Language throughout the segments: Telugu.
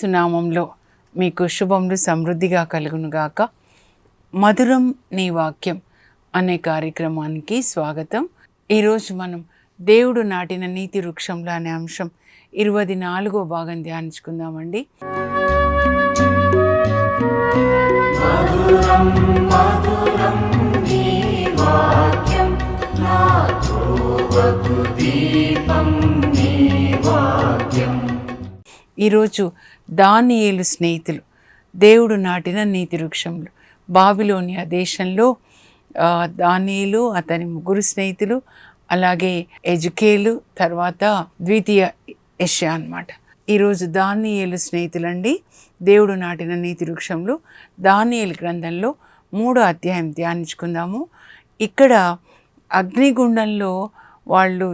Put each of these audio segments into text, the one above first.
ఏసునామంలో మీకు శుభములు సమృద్ధిగా కలుగునుగాక. మధురం నీ వాక్యం అనే కార్యక్రమానికి స్వాగతం. ఈరోజు మనం దేవుడు నాటిన నీతి వృక్షంలో అనే అంశం ఇరవై నాలుగో భాగం ధ్యానించుకుందామండి. ఈరోజు దానియేలు స్నేహితులు దేవుడు నాటిన నీతి వృక్షములు బాబిలోనియా దేశంలో ఆ, దానియేలు అతని ముగ్గురు స్నేహితులు అలాగే ఎజుకేలు తర్వాత ద్వితీయ యష్యా అన్నమాట. ఈరోజు దానియేలు స్నేహితులండి దేవుడు నాటిన నీతి వృక్షంలో దానియేలు గ్రంథంలో మూడో అధ్యాయం ధ్యానించుకుందాము. ఇక్కడ అగ్నిగుండంలో వాళ్ళు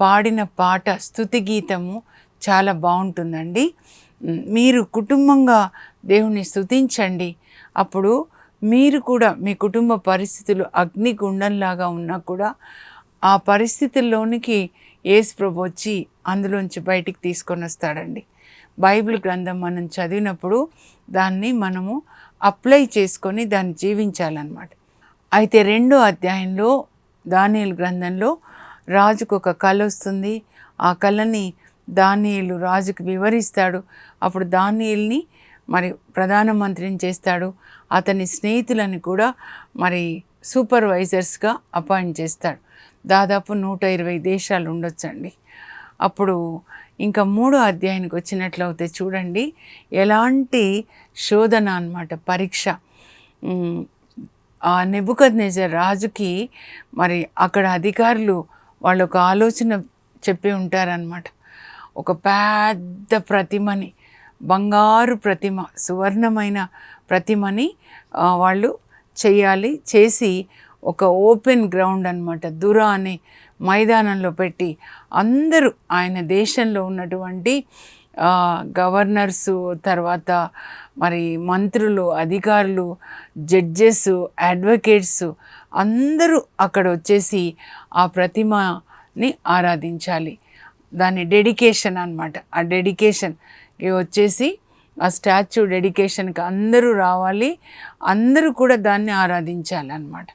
పాడిన పాట స్థుతి గీతము చాలా బాగుంటుందండి. మీరు కుటుంబంగా దేవుణ్ణి స్థుతించండి అప్పుడు మీరు కూడా మీ కుటుంబ పరిస్థితులు అగ్నిగుండంలాగా ఉన్నా కూడా ఆ పరిస్థితుల్లోనికి యేసు ప్రభు వచ్చి అందులోంచి బయటికి తీసుకొని వస్తాడండి. బైబిల్ గ్రంథం మనం చదివినప్పుడు దాన్ని మనము అప్లై చేసుకొని దాన్ని జీవించాలన్నమాట. అయితే రెండో అధ్యాయంలో దానియేలు గ్రంథంలో రాజుకు ఒక కళ వస్తుంది. ఆ కళని దానియులు రాజుకు వివరిస్తాడు. అప్పుడు దానియుల్ని మరి ప్రధానమంత్రిని చేస్తాడు. అతని స్నేహితులని కూడా మరి సూపర్వైజర్స్గా అపాయింట్ చేస్తాడు. దాదాపు నూట ఇరవై దేశాలు ఉండొచ్చండి. అప్పుడు ఇంకా మూడో అధ్యాయానికి వచ్చినట్లయితే చూడండి. ఎలాంటి శోధన అన్నమాట పరీక్ష. ఆ నెబుకద్ రాజుకి మరి అక్కడ అధికారులు వాళ్ళు ఒక ఆలోచన చెప్పి ఉంటారనమాట ఒక పెద్ద ప్రతిమని బంగారు ప్రతిమ సువర్ణమైన ప్రతిమని వాళ్ళు చేయాలి చేసి ఒక ఓపెన్ గ్రౌండ్ అన్నమాట. దురా అనే మైదానంలో పెట్టి అందరూ ఆయన దేశంలో ఉన్నటువంటి గవర్నర్స్ గవర్నర్సు తర్వాత మరి మంత్రులు అధికారులు జడ్జెస్ అడ్వకేట్స్ అందరూ అక్కడ వచ్చేసి ఆ ప్రతిమని ఆరాధించాలి. దాని డెడికేషన్ అనమాట ఆ డెడికేషన్కి వచ్చేసి ఆ స్టాచ్యూ డెడికేషన్కి అందరూ రావాలి అందరూ కూడా దాన్ని ఆరాధించాలన్నమాట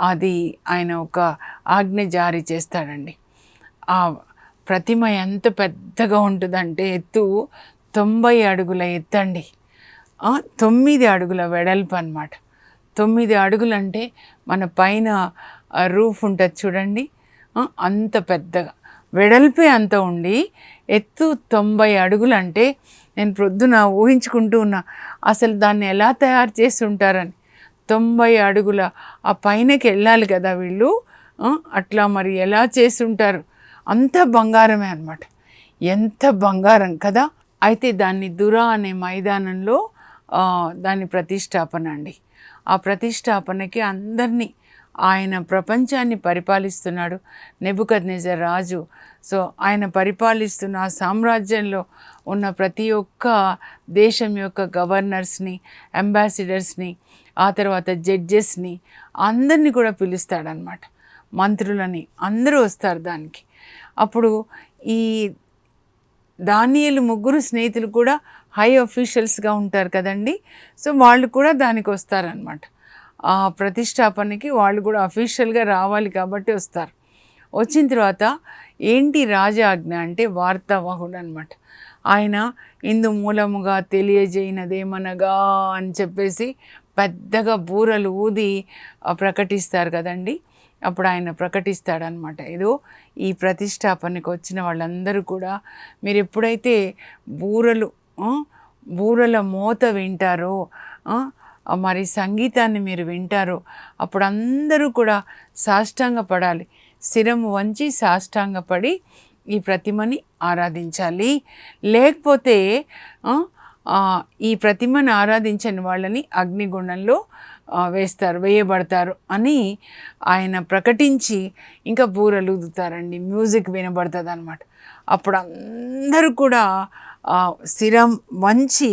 అది ఆయన ఒక ఆజ్ఞ జారీ చేస్తాడండి. ఆ ప్రతిమ ఎంత పెద్దగా ఉంటుందంటే ఎత్తు తొంభై అడుగుల ఎత్తండి. తొమ్మిది అడుగుల వెడల్పు అనమాట తొమ్మిది అడుగులు అంటే మన పైన రూఫ్ ఉంటుంది చూడండి. అంత పెద్దగా. వెడల్పే అంత ఉండి ఎత్తు తొంభై అడుగులు అంటే నేను ప్రొద్దున ఊహించుకుంటూ ఉన్నా అసలు దాన్ని ఎలా తయారు చేసి ఉంటారని తొంభై అడుగుల ఆ పైనకి వెళ్ళాలి కదా వీళ్ళు అట్లా మరి ఎలా చేసి ఉంటారు అంత బంగారమే అన్నమాట. ఎంత బంగారం కదా! అయితే దాన్ని దురా అనే మైదానంలో దాని ప్రతిష్టాపన అండి. ఆ ప్రతిష్టాపనకి అందరినీ ఆయన ప్రపంచాన్ని పరిపాలిస్తున్నాడు. నెబుకద్నెజర్ రాజు. సో ఆయన పరిపాలిస్తున్న ఆ సామ్రాజ్యంలో ఉన్న ప్రతి ఒక్క దేశం యొక్క గవర్నర్స్ని అంబాసిడర్స్ని ఆ తర్వాత జడ్జెస్ని అందరినీ కూడా పిలుస్తాడనమాట మంత్రులని అందరూ వస్తారు దానికి. అప్పుడు ఈ దానియలు ముగ్గురు స్నేహితులు కూడా హై అఫీషియల్స్గా ఉంటారు కదండి. సో వాళ్ళు కూడా దానికి వస్తారనమాట ఆ ప్రతిష్టాపనకి వాళ్ళు కూడా అఫీషియల్గా రావాలి కాబట్టి వస్తారు. వచ్చిన తర్వాత ఏంటి రాజాజ్ఞ అంటే వార్తావాహుడు అనమాట ఆయన ఇందు మూలముగా తెలియజేయనదేమనగా అని చెప్పేసి పెద్దగా బూరలు ఊది ప్రకటిస్తారు కదండి. అప్పుడు ఆయన ప్రకటిస్తాడనమాట ఏదో ఈ ప్రతిష్టాపనకు వచ్చిన వాళ్ళందరూ కూడా మీరు ఎప్పుడైతే బూరలు బూరల మోత వింటారో మరి సంగీతాన్ని మీరు వింటారో అప్పుడు అందరూ కూడా సాష్టాంగ పడాలి శిరము వంచి సాష్టాంగపడి ఈ ప్రతిమని ఆరాధించాలి. లేకపోతే ఈ ప్రతిమను ఆరాధించని వాళ్ళని అగ్నిగుండంలో వేస్తారు వేయబడతారు అని ఆయన ప్రకటించి ఇంకా బూరలు ఊదుతారండి. మ్యూజిక్ వినబడుతుంది అనమాట అప్పుడు అందరూ కూడా ఆ, శిరం వంచి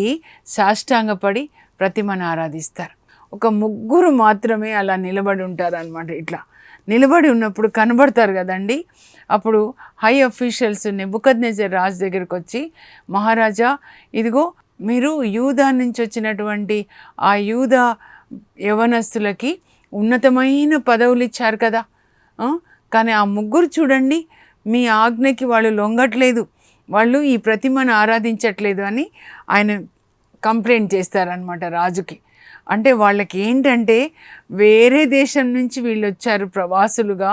సాష్టాంగపడి ప్రతిమను ఆరాధిస్తారు. ఒక ముగ్గురు మాత్రమే అలా నిలబడి ఉంటారు అనమాట ఇట్లా. నిలబడి ఉన్నప్పుడు కనబడతారు కదండి. అప్పుడు హై అఫీషియల్స్ నెబుకద్నెజర్ రాజు దగ్గరికి వచ్చి మహారాజా ఇదిగో మీరు యూదా నుంచి వచ్చినటువంటి ఆ యూదా యవనస్తులకి ఉన్నతమైన పదవులు ఇచ్చారు కదా. కానీ ఆ ముగ్గురు చూడండి మీ ఆజ్ఞకి వాళ్ళు లొంగట్లేదు. వాళ్ళు ఈ ప్రతిమను ఆరాధించట్లేదు అని ఆయన కంప్లైంట్ చేస్తారనమాట రాజుకి. అంటే వాళ్ళకి ఏంటంటే వేరే దేశం నుంచి వీళ్ళు వచ్చారు ప్రవాసులుగా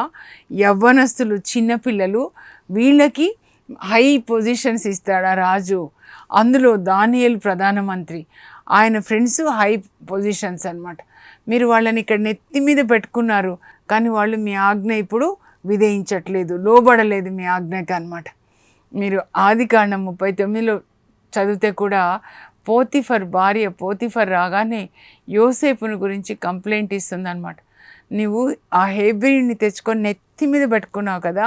యవ్వనస్తులు చిన్నపిల్లలు వీళ్ళకి హై పొజిషన్స్ ఇస్తాడా రాజు. అందులో దానియల్ ప్రధానమంత్రి. ఆయన ఫ్రెండ్స్ హై పొజిషన్స్ అన్నమాట. మీరు వాళ్ళని ఇక్కడ నెత్తి మీద పెట్టుకున్నారు కానీ వాళ్ళు మీ ఆజ్ఞ ఇప్పుడు విధేయించట్లేదు లోబడలేదు మీ ఆజ్ఞకి అన్నమాట. మీరు ఆది కాండం ముప్పై తొమ్మిదిలో చదివితే కూడా పోతిఫర్ భార్య పోతిఫర్ రాగానే యోసేపుని గురించి కంప్లైంట్ ఇస్తుందన్నమాట. నువ్వు ఆ హేబ్రిడ్ని తెచ్చుకొని నెత్తి మీద పెట్టుకున్నావు కదా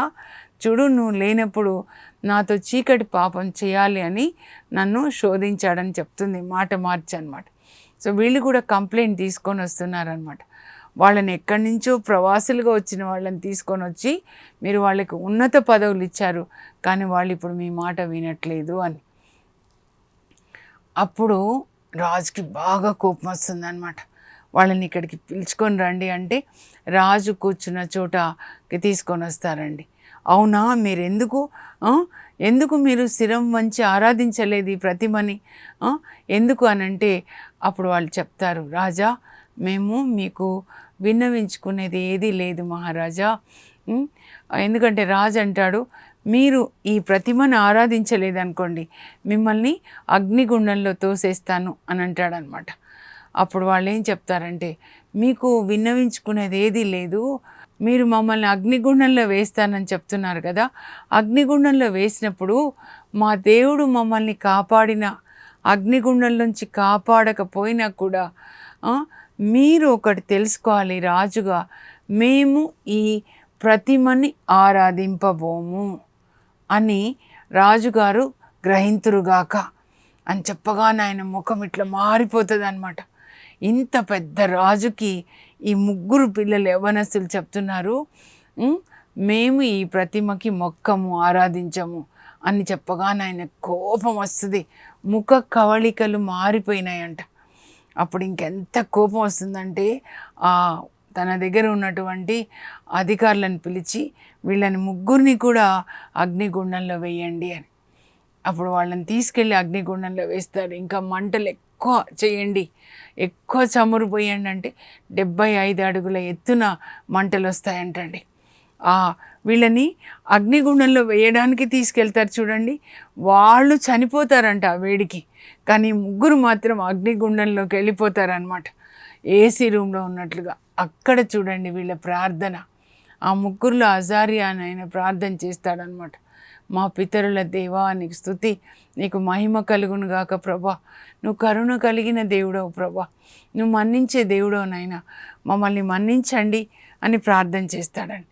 చూడు నువ్వు లేనప్పుడు నాతో చీకటి పాపం చేయాలి అని నన్ను శోధించాడని చెప్తుంది మాట మార్చి అనమాట సో వీళ్ళు కూడా కంప్లైంట్ తీసుకొని వస్తున్నారనమాట వాళ్ళని ఎక్కడి నుంచో ప్రవాసులుగా వచ్చిన వాళ్ళని తీసుకొని వచ్చి మీరు వాళ్ళకి ఉన్నత పదవులు ఇచ్చారు కానీ వాళ్ళు ఇప్పుడు మీ మాట వినట్లేదు అని. అప్పుడు రాజుకి బాగా కోపం వస్తుంది అనమాట వాళ్ళని ఇక్కడికి పిలుచుకొని రండి అంటే రాజు కూర్చున్న చోటకి తీసుకొని వస్తారండి. అవునా? మీరు ఎందుకు ఎందుకు మీరు స్థిరం వంచి ఆరాధించలేదు ఈ ప్రతిమని? ఎందుకు అని అంటే అప్పుడు వాళ్ళు చెప్తారు రాజా మేము మీకు విన్నవించుకునేది ఏదీ లేదు మహారాజా. ఎందుకంటే రాజు అంటాడు మీరు ఈ ప్రతిమను ఆరాధించలేదనుకోండి మిమ్మల్ని అగ్నిగుండంలో తోసేస్తాను అని అంటాడనమాట. అప్పుడు వాళ్ళు ఏం చెప్తారంటే మీకు విన్నవించుకునేది ఏదీ లేదు. మీరు మమ్మల్ని అగ్నిగుండంలో వేస్తానని చెప్తున్నారు కదా. అగ్నిగుండంలో వేసినప్పుడు మా దేవుడు మమ్మల్ని కాపాడిన అగ్నిగుండంలోంచి కాపాడకపోయినా కూడా మీరు ఒకటి తెలుసుకోవాలి రాజుగా. మేము ఈ ప్రతిమని ఆరాధింపబోము. అని రాజుగారు గ్రహింతురుగాక అని చెప్పగానే ఆయన ముఖం ఇట్లా మారిపోతుంది అనమాట ఇంత పెద్ద రాజుకి ఈ ముగ్గురు పిల్లలు యవనస్తులు చెప్తున్నారు. మేము ఈ ప్రతిమకి మొక్కము ఆరాధించము అని చెప్పగానే ఆయన కోపం వస్తుంది. ముఖ కవళికలు మారిపోయినాయంట. అప్పుడు ఇంకెంత కోపం వస్తుందంటే తన దగ్గర ఉన్నటువంటి అధికారులను పిలిచి వీళ్ళని ముగ్గురిని కూడా అగ్నిగుండంలో వేయండి అని. అప్పుడు వాళ్ళని తీసుకెళ్ళి అగ్నిగుండంలో వేస్తారు. ఇంకా మంటలు ఎక్కువ చేయండి. ఎక్కువ చమురు పోయండి అంటే డెబ్బై ఐదు అడుగుల ఎత్తున మంటలు వస్తాయంటండి. వీళ్ళని అగ్నిగుండంలో వేయడానికి తీసుకెళ్తారు చూడండి. వాళ్ళు చనిపోతారంట ఆ వేడికి. కానీ ముగ్గురు మాత్రం అగ్నిగుండంలోకి వెళ్ళిపోతారనమాట ఏసీ రూమ్లో ఉన్నట్లుగా. అక్కడ చూడండి వీళ్ళ ప్రార్థన. ఆ ముగ్గురులో అజారియా అని ఆయన ప్రార్థన చేస్తాడనమాట మా పితరుల దేవా నీకు స్థుతి నీకు మహిమ కలుగును గాక ప్రభా. నువ్వు కరుణ కలిగిన దేవుడవు ప్రభా. నువ్వు మన్నించే దేవుడవు నాయన. మమ్మల్ని మన్నించండి అని ప్రార్థన చేస్తాడండి.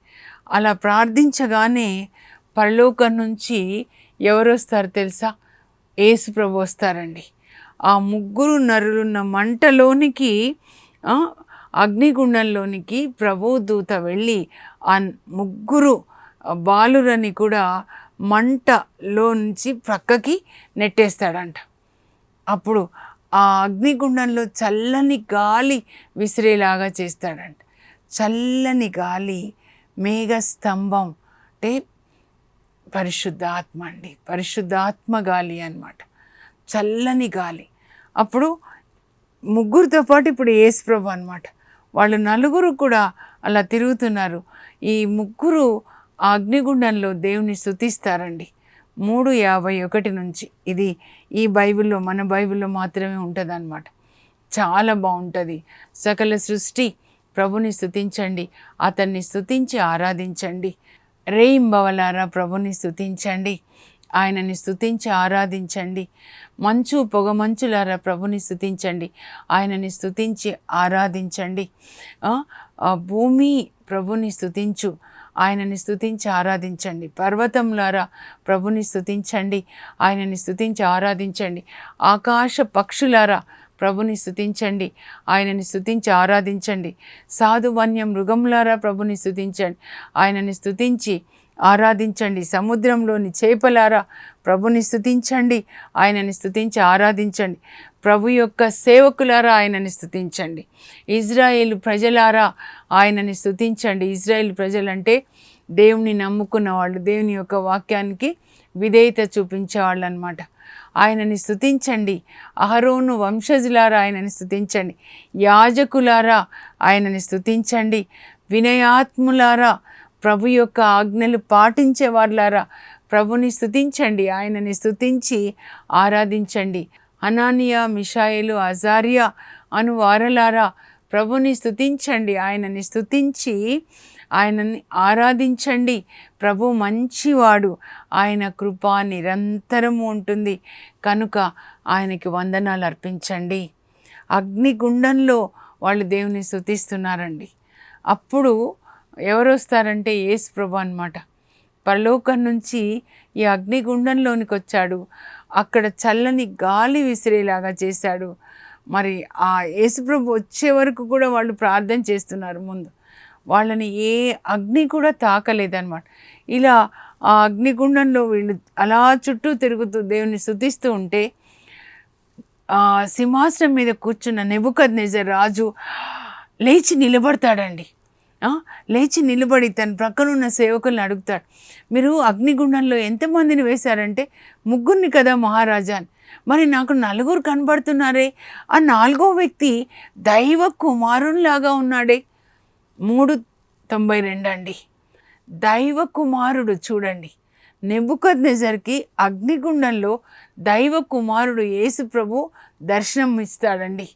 అలా ప్రార్థించగానే పరలోకం నుంచి ఎవరు వస్తారు తెలుసా? ఏసు ప్రభు వస్తారండి. ఆ ముగ్గురు నరులున్న మంటలోనికి అగ్నిగుండంలోనికి ప్రభు దూత వెళ్ళి ఆ ముగ్గురు బాలురని కూడా మంటలో నుంచి ప్రక్కకి నెట్టేస్తాడంట. అప్పుడు ఆ అగ్నిగుండంలో చల్లని గాలి విసిరేలాగా చేస్తాడంట. చల్లని గాలి మేఘ స్తంభం అంటే పరిశుద్ధాత్మ అండి. పరిశుద్ధాత్మ గాలి అన్నమాట. చల్లని గాలి. అప్పుడు ముగ్గురితో పాటు ఇప్పుడు యేసుప్రభు అనమాట వాళ్ళు నలుగురు కూడా అలా తిరుగుతున్నారు. ఈ ముగ్గురు ఆ అగ్నిగుండంలో దేవుని స్థుతిస్తారండి మూడు యాభై ఒకటి నుంచి. ఇది ఈ బైబిల్లో మన బైబిల్లో మాత్రమే ఉంటుంది చాలా బాగుంటుంది. సకల సృష్టి ప్రభుని స్థుతించండి అతన్ని స్థుతించి ఆరాధించండి. రేయింబవలారా ప్రభుని స్తుతించండి. ఆయనని స్థుతించి ఆరాధించండి. మంచు పొగ మంచులారా ప్రభుని స్తుతించండి. ఆయనని స్థుతించి ఆరాధించండి. భూమి ప్రభుని స్తుతించు. ఆయనని స్తుతించి ఆరాధించండి. పర్వతంలారా ప్రభుని స్తుతించండి. ఆయనని స్థుతించి ఆరాధించండి. ఆకాశ పక్షులారా ప్రభుని స్తుతించండి. ఆయనని స్తుతించి ఆరాధించండి. సాధువన్య మృగంలారా మృగములారా ప్రభుని స్థుతించండి ఆయనని స్థుతించి ఆరాధించండి. సముద్రంలోని చేపలారా ప్రభుని స్తుతించండి. ఆయనని స్తుతించి ఆరాధించండి. ప్రభు యొక్క సేవకులారా ఆయనని స్థుతించండి ఇజ్రాయేల్ ప్రజలారా ఆయనని స్థుతించండి ఇజ్రాయేల్ ప్రజలంటే దేవుని నమ్ముకున్న వాళ్ళు దేవుని యొక్క వాక్యానికి విధేయత చూపించేవాళ్ళు అనమాట ఆయనని స్థుతించండి అహరోను వంశజులారా ఆయనని స్థుతించండి యాజకులారా ఆయనని స్థుతించండి వినయాత్ములారా ప్రభు యొక్క ఆజ్ఞలు పాటించే వాళ్ళారా ప్రభుని స్తుతించండి. ఆయనని స్థుతించి ఆరాధించండి. అనానియా మిషాయిలు అజారియా అను వారలారా ప్రభుని స్తుతించండి. ఆయనని స్థుతించి ఆయనని ఆరాధించండి. ప్రభు మంచివాడు. ఆయన కృప నిరంతరము ఉంటుంది. కనుక ఆయనకి వందనాలు అర్పించండి. అగ్నిగుండంలో వాళ్ళు దేవుని స్థుతిస్తున్నారండి అప్పుడు ఎవరు వస్తారంటే యేసు ప్రభు అనమాట పరలోకం నుంచి ఈ అగ్నిగుండంలోనికి వచ్చాడు. అక్కడ చల్లని గాలి విసిరేలాగా చేశాడు. మరి ఆ యేసుప్రభు వచ్చే వరకు కూడా వాళ్ళు ప్రార్థన చేస్తున్నారు ముందు. వాళ్ళని ఏ అగ్ని కూడా తాకలేదన్నమాట. ఇలా ఆ అగ్నిగుండంలో వీళ్ళు అలా చుట్టూ తిరుగుతూ దేవుని శుతిస్తూ ఉంటే ఆ సింహాసనం మీద కూర్చున్న నెబుకద్ రాజు లేచి నిలబడతాడండి. లేచి నిలబడి తన ప్రక్కనున్న సేవకుల్ని అడుగుతాడు. మీరు అగ్నిగుండంలో ఎంతమందిని వేశారంటే ముగ్గురిని కదా మహారాజా మరి నాకు నలుగురు కనబడుతున్నారే. ఆ నాలుగో వ్యక్తి దైవ కుమారునిలాగా ఉన్నాడే. మూడు తొంభై రెండు అండి. దైవ కుమారుడు చూడండి. నెబుకద్ నెజర్కి అగ్నిగుండంలో దైవ కుమారుడు యేసు ప్రభు దర్శనం ఇస్తాడండి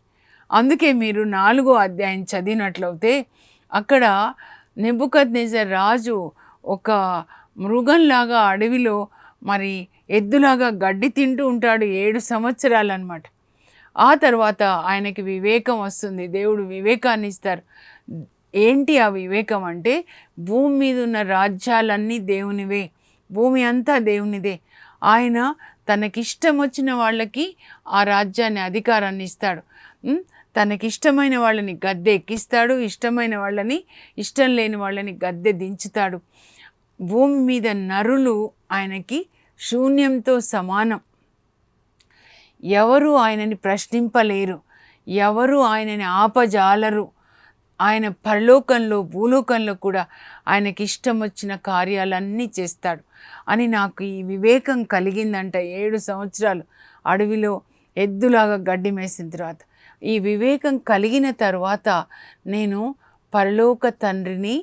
అందుకే మీరు నాలుగో అధ్యాయం చదివినట్లయితే అక్కడ నెబుకద్ రాజు ఒక మృగంలాగా అడవిలో మరి ఎద్దులాగా గడ్డి తింటూ ఉంటాడు ఏడు సంవత్సరాలు అనమాట ఆ తర్వాత ఆయనకి వివేకం వస్తుంది. దేవుడు వివేకాన్ని ఇస్తారు. ఏంటి ఆ వివేకం అంటే భూమి మీద ఉన్న రాజ్యాలన్నీ దేవునివే. భూమి అంతా దేవునిదే. ఆయన తనకిష్టం వచ్చిన వాళ్ళకి ఆ రాజ్యాన్ని అధికారాన్ని ఇస్తాడు. తనకిష్టమైన వాళ్ళని గద్దె ఎక్కిస్తాడు ఇష్టమైన వాళ్ళని ఇష్టం లేని వాళ్ళని గద్దె దించుతాడు. భూమి మీద నరులు ఆయనకి శూన్యంతో సమానం. ఎవరు ఆయనని ప్రశ్నింపలేరు. ఎవరు ఆయనని ఆపజాలరు. ఆయన పరలోకంలో భూలోకంలో కూడా ఆయనకి ఇష్టం వచ్చిన కార్యాలన్నీ చేస్తాడు అని నాకు ఈ వివేకం కలిగిందంట ఏడు సంవత్సరాలు అడవిలో ఎద్దులాగా గడ్డి మేసిన తర్వాత. ఈ వివేకం కలిగిన తర్వాత నేను పరలోక తండ్రిని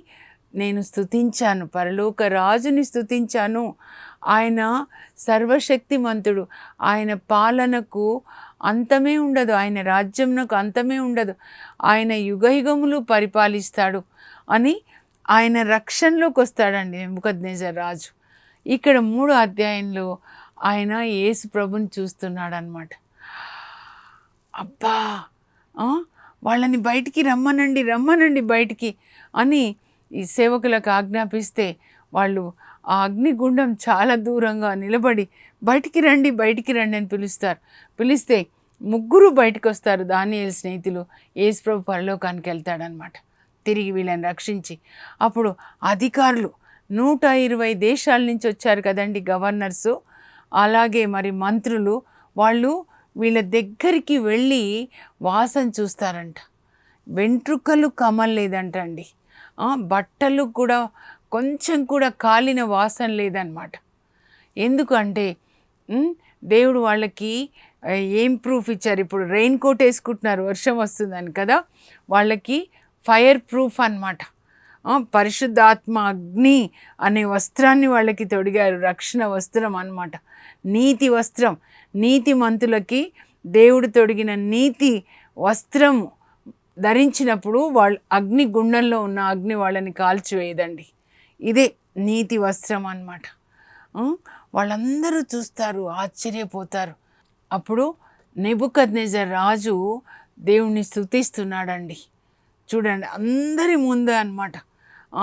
నేను స్తుతించాను పరలోక రాజుని స్థుతించాను ఆయన సర్వశక్తిమంతుడు. ఆయన పాలనకు అంతమే ఉండదు ఆయన రాజ్యంనకు అంతమే ఉండదు. ఆయన యుగయుగములు పరిపాలిస్తాడు అని ఆయన రక్షణలోకి వస్తాడండి నెబుకద్నేజర్ రాజు. ఇక్కడ మూడు అధ్యాయంలో ఆయన యేసు ప్రభుని చూస్తున్నాడు అనమాట అబ్బా! వాళ్ళని బయటికి రమ్మనండి రమ్మనండి బయటికి అని ఈ సేవకులకు ఆజ్ఞాపిస్తే వాళ్ళు ఆ అగ్నిగుండం చాలా దూరంగా నిలబడి బయటికి రండి బయటికి రండి అని పిలుస్తారు. పిలిస్తే ముగ్గురు బయటకు వస్తారు దానియల్ స్నేహితులు. యేసుప్రభు పరలోకానికి వెళ్తాడనమాట. తిరిగి వీళ్ళని రక్షించి. అప్పుడు అధికారులు నూట ఇరవై దేశాల నుంచి వచ్చారు కదండి గవర్నర్సు. అలాగే మరి మంత్రులు వాళ్ళు వీళ్ళ దగ్గరికి వెళ్ళి వాసన చూస్తారంట. వెంట్రుకలు కమల్లేదంట అండి. బట్టలు కూడా కొంచెం కూడా కాలిన వాసన లేదనమాట ఎందుకంటే దేవుడు వాళ్ళకి ఏం ప్రూఫ్ ఇచ్చారు? ఇప్పుడు రెయిన్ కోట్ వేసుకుంటున్నారు వర్షం వస్తుందని కదా? వాళ్ళకి ఫైర్ ప్రూఫ్ అనమాట పరిశుద్ధాత్మ అగ్ని అనే వస్త్రాన్ని వాళ్ళకి తొడిగారు రక్షణ వస్త్రం అనమాట నీతి వస్త్రం నీతి మంతులకి దేవుడు తొడిగిన నీతి వస్త్రం ధరించినప్పుడు వాళ్ళు అగ్ని గుండంలో ఉన్న అగ్ని వాళ్ళని కాల్చివేయదండి. ఇదే నీతి వస్త్రం అన్నమాట. వాళ్ళందరూ చూస్తారు ఆశ్చర్యపోతారు. అప్పుడు నెబుకద్నెజర్ రాజు దేవుణ్ణి స్తుతిస్తున్నాడండి. చూడండి అందరి ముందు అనమాట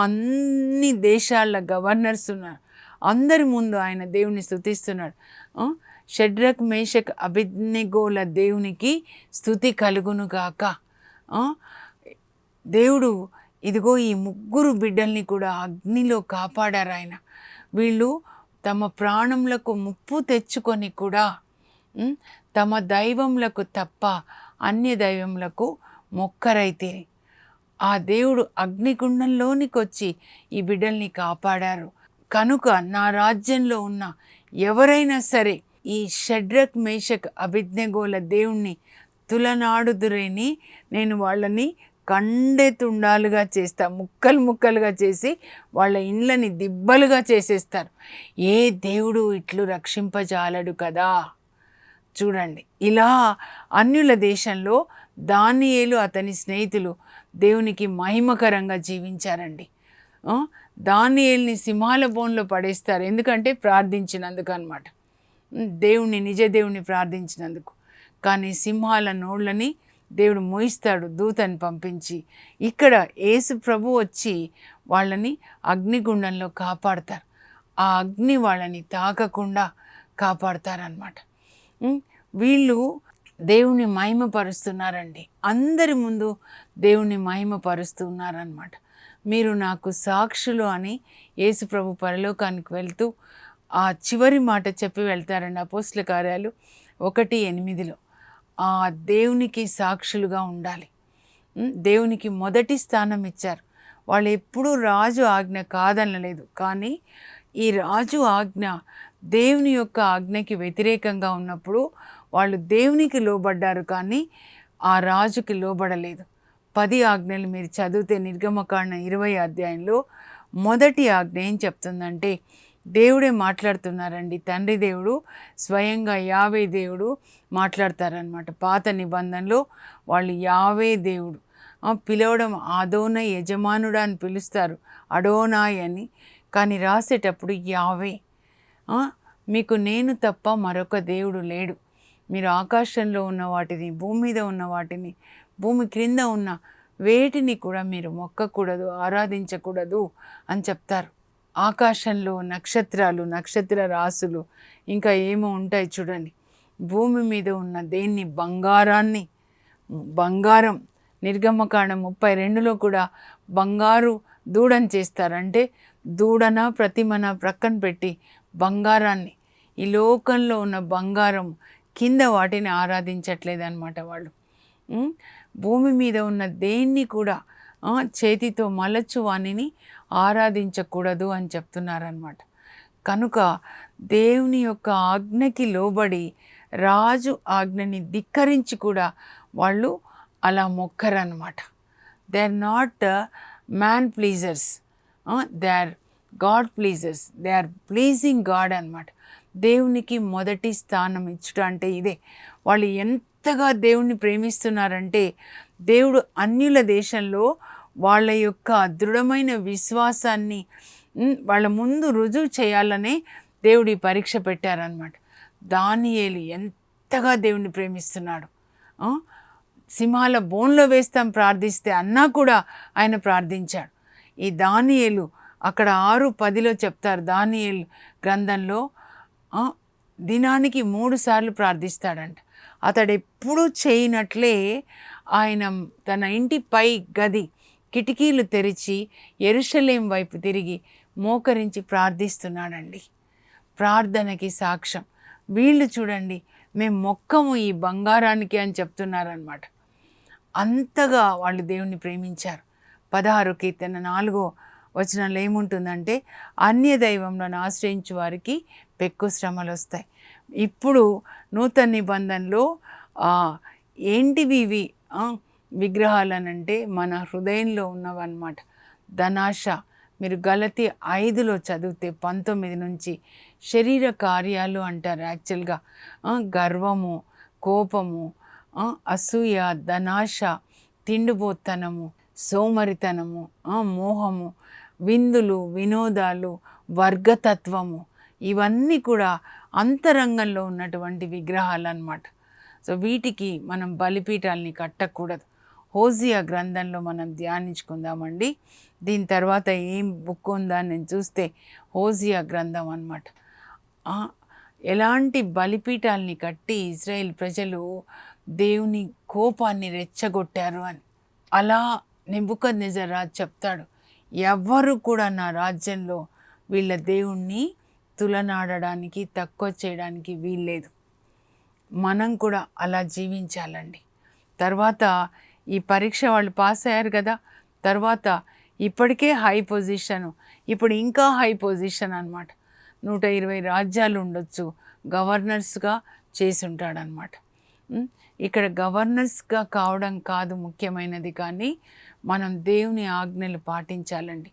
అన్ని దేశాల గవర్నర్స్ ఉన్నారు. అందరి ముందు ఆయన దేవుని స్థుతిస్తున్నాడు షడ్రక్ మేషక్ అభిజ్ఞగోల దేవునికి స్థుతి కలుగును గాక. దేవుడు ఇదిగో ఈ ముగ్గురు బిడ్డల్ని కూడా అగ్నిలో కాపాడారు ఆయన. వీళ్ళు తమ ప్రాణములకు ముప్పు తెచ్చుకొని కూడా తమ దైవములకు తప్ప అన్య దైవములకు మొక్కరైతే. ఆ దేవుడు అగ్నిగుండంలోనికి వచ్చి ఈ బిడ్డల్ని కాపాడారు. కనుక నా రాజ్యంలో ఉన్న ఎవరైనా సరే ఈ షడ్రక్ మేషక్ అభిజ్ఞగోల దేవుణ్ణి తులనాడుదురేని నేను వాళ్ళని కండెతుండాలుగా చేస్తా ముక్కలు ముక్కలుగా చేసి వాళ్ళ ఇండ్లని దిబ్బలుగా చేసేస్తారు. ఏ దేవుడు ఇట్లు రక్షింపజాలడు కదా? చూడండి ఇలా అన్యుల దేశంలో దానియేలు అతని స్నేహితులు దేవునికి మహిమకరంగా జీవించారండి. దానియల్ని సింహాల బోన్లో పడేస్తారు. ఎందుకంటే ప్రార్థించినందుకు అనమాట దేవుణ్ణి నిజ దేవుణ్ణి ప్రార్థించినందుకు. కానీ సింహాల నోళ్ళని దేవుడు మోయిస్తాడు దూతని పంపించి. ఇక్కడ యేసు ప్రభు వచ్చి వాళ్ళని అగ్నిగుండంలో కాపాడతారు. ఆ అగ్ని వాళ్ళని తాకకుండా కాపాడతారనమాట. వీళ్ళు దేవుని మహిమపరుస్తున్నారండి. అందరి ముందు దేవుని మహిమపరుస్తున్నారనమాట. మీరు నాకు సాక్షులు అని యేసుప్రభు పరలోకానికి వెళ్తూ ఆ చివరి మాట చెప్పి వెళ్తారండి అపోస్ల కార్యాలు ఒకటి ఎనిమిదిలో. ఆ దేవునికి సాక్షులుగా ఉండాలి. దేవునికి మొదటి స్థానం ఇచ్చారు. వాళ్ళు ఎప్పుడూ రాజు ఆజ్ఞ కాదనలేదు. కానీ ఈ రాజు ఆజ్ఞ దేవుని యొక్క ఆజ్ఞకి వ్యతిరేకంగా ఉన్నప్పుడు వాళ్ళు దేవునికి లోబడ్డారు కానీ ఆ రాజుకి లోబడలేదు. పది ఆజ్ఞలు మీరు చదివితే నిర్గమకాండ ఇరవై అధ్యాయంలో మొదటి ఆజ్ఞ ఏం చెప్తుందంటే దేవుడే మాట్లాడుతున్నారండి తండ్రి దేవుడు స్వయంగా యావే దేవుడు మాట్లాడతారనమాట పాత నిబంధనలో వాళ్ళు యావే దేవుడు. పిలవడం ఆదోన యజమానుడా అని పిలుస్తారు అడోనాయ్ అని. కానీ రాసేటప్పుడు యావే. మీకు నేను తప్ప మరొక దేవుడు లేడు. మీరు ఆకాశంలో ఉన్న వాటిని భూమి మీద ఉన్న వాటిని భూమి క్రింద ఉన్న వేటిని కూడా మీరు మొక్కకూడదు ఆరాధించకూడదు అని చెప్తారు. ఆకాశంలో నక్షత్రాలు నక్షత్ర రాసులు ఇంకా ఏమో ఉంటాయి చూడండి. భూమి మీద ఉన్న దేన్ని? బంగారాన్ని. బంగారం. నిర్గమకాండం ముప్పై రెండులో కూడా బంగారు దూడని చేస్తారంటే దూడన ప్రతిమన ప్రక్కన పెట్టి బంగారాన్ని. ఈ లోకంలో ఉన్న బంగారం కింద వాటిని ఆరాధించట్లేదు అనమాట వాళ్ళు భూమి మీద ఉన్న దేన్ని కూడా చేతితో మలచు వాణిని ఆరాధించకూడదు అని చెప్తున్నారనమాట కనుక దేవుని యొక్క ఆజ్ఞకి లోబడి రాజు ఆజ్ఞని ధిక్కరించి కూడా వాళ్ళు అలా మొక్కరనమాట they are not man pleasers they are God pleasers they are pleasing God అనమాట దేవునికి మొదటి స్థానం ఇచ్చుట అంటే ఇదే. వాళ్ళు ఎంత ఎంతగా దేవుణ్ణి ప్రేమిస్తున్నారంటే దేవుడు అన్యుల దేశంలో వాళ్ళ యొక్క దృఢమైన విశ్వాసాన్ని వాళ్ళ ముందు రుజువు చేయాలనే దేవుడి పరీక్ష పెట్టారనమాట దానియేలు ఎంతగా దేవుణ్ణి ప్రేమిస్తున్నాడు. సింహాల బోన్లో వేస్తాం ప్రార్థిస్తే అన్నా కూడా ఆయన ప్రార్థించాడు. ఈ దానియేలు అక్కడ ఆరు పదిలో చెప్తారు దానియేలు గ్రంథంలో దినానికి మూడు సార్లు ప్రార్థిస్తాడంట. అతడు చేయనట్లే ఆయన తన ఇంటి పై గది కిటికీలు తెరిచి ఎరుషలేం వైపు తిరిగి మోకరించి ప్రార్థిస్తున్నాడండి. ప్రార్థనకి సాక్ష్యం. వీళ్ళు చూడండి మేము మొక్కము ఈ బంగారానికి అని చెప్తున్నారనమాట అంతగా వాళ్ళు దేవుణ్ణి ప్రేమించారు. పదహారు కీర్తన నాలుగో వచనంలో ఏముంటుందంటే అన్య దైవంలో ఆశ్రయించు వారికి పెక్కు శ్రమలు వస్తాయి ఇప్పుడు నూతన నిబంధనలో ఏంటివి ఇవి? ఆ, విగ్రహాలనంటే మన హృదయంలో ఉన్నవన్నమాట. ధనాశ మీరు గలతి ఐదులో చదివితే పంతొమ్మిది నుంచి శరీర కార్యాలు అంటారు యాక్చువల్గా. గర్వము కోపము అసూయ ధనాశ తిండిపోతనము సోమరితనము మోహము విందులు వినోదాలు వర్గతత్వము ఇవన్నీ కూడా అంతరంగంలో ఉన్నటువంటి విగ్రహాలు అన్నమాట సో వీటికి మనం బలిపీఠాలని కట్టకూడదు. హోజియా గ్రంథంలో మనం ధ్యానించుకుందామండి. దీని తర్వాత ఏం బుక్ ఉందా అని నేను చూస్తే హోజియా గ్రంథం అన్నమాట. ఎలాంటి బలిపీఠాలని కట్టి ఇజ్రాయెల్ ప్రజలు దేవుని కోపాన్ని రెచ్చగొట్టారు అని. అలా నెబుకద్ రాజు చెప్తాడు. ఎవ్వరు కూడా నా రాజ్యంలో వీళ్ళ దేవుణ్ణి తులనాడడానికి తక్కువ చేయడానికి వీల్లేదు. మనం కూడా అలా జీవించాలండి. తర్వాత ఈ పరీక్ష వాళ్ళు పాస్ అయ్యారు కదా తర్వాత ఇప్పటికే హై పొజిషను ఇప్పుడు ఇంకా హై పొజిషన్ అన్నమాట. నూట ఇరవై రాజ్యాలు ఉండొచ్చు గవర్నర్స్గా చేసి ఉంటాడనమాట ఇక్కడ గవర్నర్స్గా కావడం కాదు ముఖ్యమైనది కానీ మనం దేవుని ఆజ్ఞలు పాటించాలండి.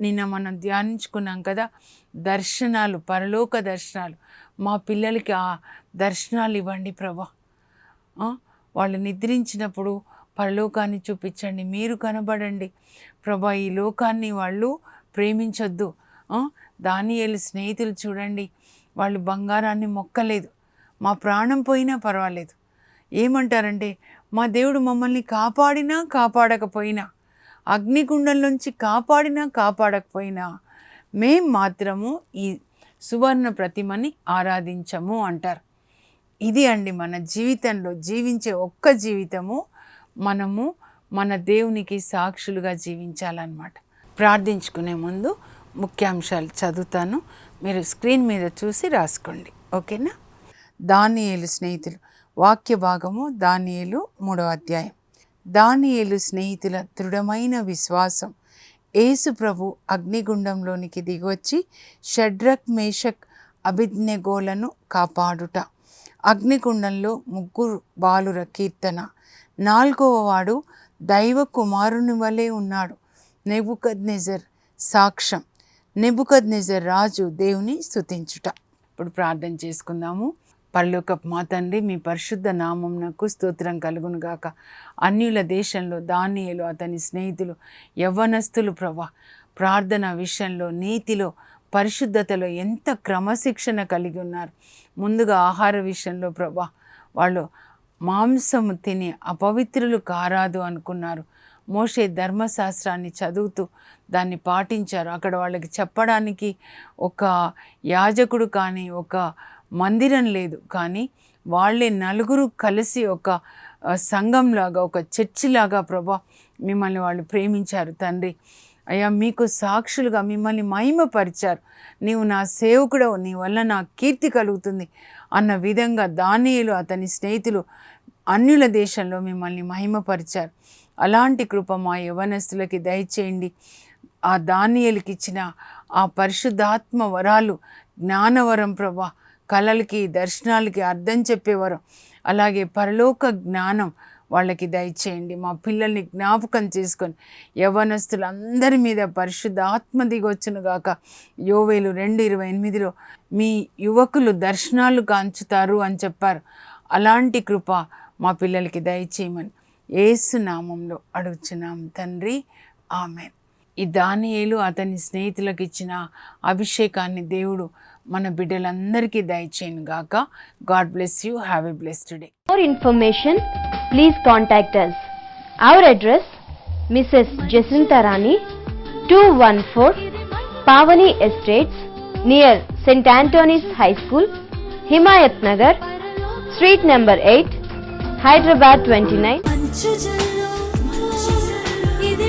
నిన్న మనం ధ్యానించుకున్నాం కదా దర్శనాలు పరలోక దర్శనాలు. మా పిల్లలకి ఆ దర్శనాలు ఇవ్వండి ప్రభా. వాళ్ళు నిద్రించినప్పుడు పరలోకాన్ని చూపించండి మీరు కనబడండి. ప్రభా ఈ లోకాన్ని వాళ్ళు ప్రేమించొద్దు. దానియలు స్నేహితులు చూడండి వాళ్ళు బంగారాన్ని మొక్కలేదు. మా ప్రాణం పోయినా పర్వాలేదు. ఏమంటారంటే మా దేవుడు మమ్మల్ని కాపాడినా కాపాడకపోయినా అగ్నిగుండంలోంచి కాపాడినా కాపాడకపోయినా మేం మాత్రము ఈ సువర్ణ ప్రతిమని ఆరాధించము అంటారు. ఇది అండి మన జీవితంలో జీవించే ఒక్క జీవితము మనము మన దేవునికి సాక్షులుగా జీవించాలన్నమాట. ప్రార్థించుకునే ముందు ముఖ్యాంశాలు చదువుతాను. మీరు స్క్రీన్ మీద చూసి రాసుకోండి. ఓకేనా? దానియేలు స్నేహితులు వాక్య భాగము దానియేలు మూడో అధ్యాయం. దానియేలు స్నేహితుల దృఢమైన విశ్వాసం. యేసు ప్రభు అగ్నిగుండంలోనికి దిగొచ్చి షడ్రక్ మేషక్ అభిజ్ఞగోలను కాపాడుట. అగ్నిగుండంలో ముగ్గురు బాలుర కీర్తన. నాలుగవ వాడు దైవ కుమారుని వలె ఉన్నాడు. నెబుకద్నెజర్ సాక్ష్యం. నెబుకద్నెజర్ రాజు దేవుని స్థుతించుట ఇప్పుడు ప్రార్థన చేసుకుందాము. పరలోక మా తండ్రి మీ పరిశుద్ధ నామంనకు స్తోత్రం కలుగును గాక. అన్యుల దేశంలో దానియలు అతని స్నేహితులు యవ్వనస్తులు ప్రభా ప్రార్థన విషయంలో నీతిలో పరిశుద్ధతలో ఎంత క్రమశిక్షణ కలిగి ఉన్నారు. ముందుగా ఆహార విషయంలో ప్రభా వాళ్ళు మాంసము తిని అపవిత్రులు కారాదు అనుకున్నారు. మోషే ధర్మశాస్త్రాన్ని చదువుతూ దాన్ని పాటించారు. అక్కడ వాళ్ళకి చెప్పడానికి ఒక యాజకుడు కానీ ఒక మందిరం లేదు. కానీ వాళ్ళే నలుగురు కలిసి ఒక సంఘంలాగా ఒక చర్చిలాగా ప్రభా మిమ్మల్ని వాళ్ళు ప్రేమించారు తండ్రి. అయ్యా మీకు సాక్షులుగా మిమ్మల్ని మహిమపరిచారు. నీవు నా సేవకుడవు నీ వల్ల నా కీర్తి కలుగుతుంది అన్న విధంగా దానియులు అతని స్నేహితులు అన్యుల దేశంలో మిమ్మల్ని మహిమపరిచారు. అలాంటి కృప మా యవనస్తులకి దయచేయండి. ఆ దానియలకి ఇచ్చిన ఆ పరిశుద్ధాత్మ వరాలు జ్ఞానవరం ప్రభా కళలకి దర్శనాలకి అర్థం చెప్పేవారు. అలాగే పరలోక జ్ఞానం వాళ్ళకి దయచేయండి. మా పిల్లల్ని జ్ఞాపకం చేసుకొని యవనస్తులందరి మీద పరిశుద్ధాత్మ దిగొచ్చునుగాక యోవేలు రెండు ఇరవై ఎనిమిదిలో మీ యువకులు దర్శనాలు కాంచుతారు అని చెప్పారు. అలాంటి కృప మా పిల్లలకి దయచేయమని ఏసు నామంలో అడుగుచున్నాం తండ్రి. ఆమె ఈ దానియేలు అతని స్నేహితులకు ఇచ్చిన అభిషేకాన్ని దేవుడు మన బిడ్డలందరికీ దయచేయను గాక God bless you have a blessed day For information, please contact us. Our address Mrs. Jacinta Rani, 214 Pavani Estates, near St. Anthony's High School, Himayat Nagar, Street number 8, Hyderabad 29. మంచు జల్లు ఇది